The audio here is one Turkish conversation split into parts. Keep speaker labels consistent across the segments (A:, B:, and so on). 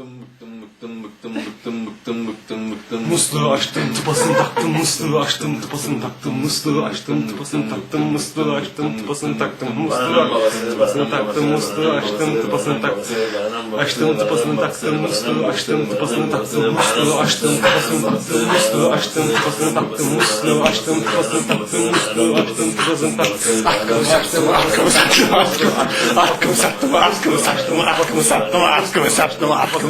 A: bıktım bıktım bıktım bıktım bıktım bıktım bıktım bıktım.
B: Musluğu açtım tıpasını taktım musluğu açtım tıpasını taktım musluğu açtım tıpasını taktım musluğu açtım tıpasını taktım musluğu açtım tıpasını taktım musluğu açtım tıpasını taktım Açtım tıpasını taktım musluğu açtım tıpasını taktım musluğu açtım tıpasını taktım musluğu açtım tıpasını taktım musluğu açtım tıpasını taktım musluğu açtım tıpasını taktım Aklımı saçtım aklımı saçtım aklımı saçtım aklımı saçtım aklımı saçtım aklımı saçtım aklımı saçtım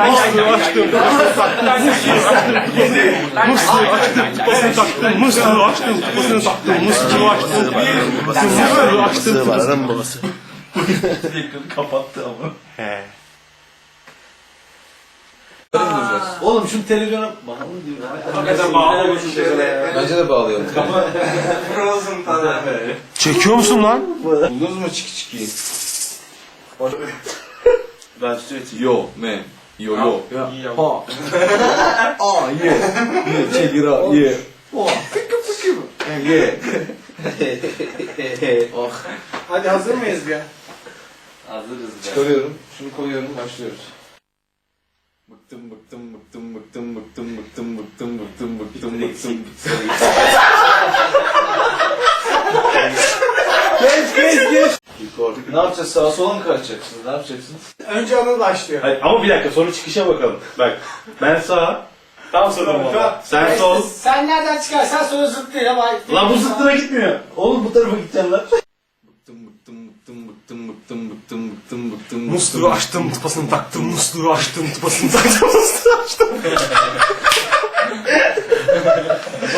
B: açtım musluğu açtım tıpasını taktım musluğu açtım tıpasını taktım musluğu açtım musluğu açtım
C: var adam babası.
D: Kapattı ama.
C: Oğlum şu televizyona bakalım diyor.
D: Hakikaten bağlamasın dedi.
A: Bence de bağlayalım.
D: Frozen falan.
B: Çekiyor musun lan?
A: Buldunuz mu çiki çiki?
D: Ben tutuyorum.
A: Yo man. Yo yo. Ha. Aa ye. Ye check it out. Ye. Ye. Oh.
C: Hadi hazır mıyız ya?
D: Hazırız be.
A: Çıkarıyorum. Şunu koyuyorum. Başlıyoruz. Bıktım bıktım bıktım bıktım bıktım bıktım bıktım bıktım bıktım bıktım.
C: Geç geç geç. Ne yapacağız? Sağa sola mı kaçacaksınız? Ne yapacaksınız?
E: Önce Anıl başlıyor.
D: Hayır, ama bir dakika sonra çıkışa bakalım. Bak ben sağ. Tam sonra baba. Sen sol.
E: Sen nereden çıkarsan sonra zıplıyor. Bak.
D: Lan bu zıttına gitmiyor. Oğlum bu tarafa gideceğim lan.
A: Bıktım bıktım bıktım bıktım bıktım bıktım bıktım bıktım.
B: Musluğu açtım, tıpasını taktım, musluğu açtım, tıpasını taktım, musluğu açtım.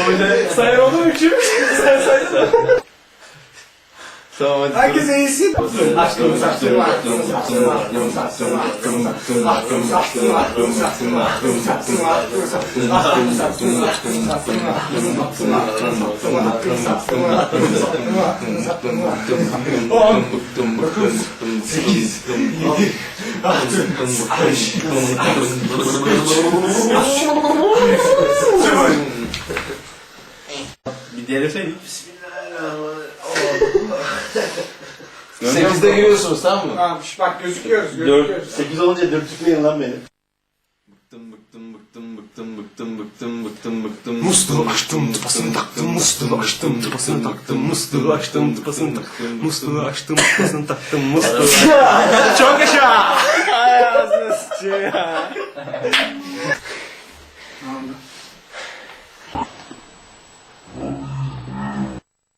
D: O bir de sayar olur mu ki? Sen saysana.
A: Tamam hadi.
E: Herkese iyisin. Aşkımı saçtım, aşkımı saçtım, aşkımı saçtım, aşkımı saçtım, aşkımı saçtım, aşkımı saçtım, aşkımı saçtım, aşkımı saçtım, aşkımı saçtım, aşkımı saçtım, aşkımı saçtım, aşkımı saçtım, aşkımı saçtım, aşkımı saçtım, aşkımı saçtım, aşkımı saçtım.
A: On. Bıktım. Sekiz. Yedi.
D: Bir deneseydik.
A: Sekizde giriyorsunuz tamam mı?
E: Tamam, şş, bak gözüküyoruz,
D: 4,
E: gözüküyoruz.
D: 8 olunca dürtükleyin lan beni.
A: Bıktım bıktım bıktım bıktım bıktım bıktım bıktım bıktım.
B: Musluğu açtım, tıpasını taktım, musluğu açtım, tıpasını taktım, musluğu açtım, tıpasını taktım, musluğu açtım, tıpasını taktım, musluğu Çok yaşa!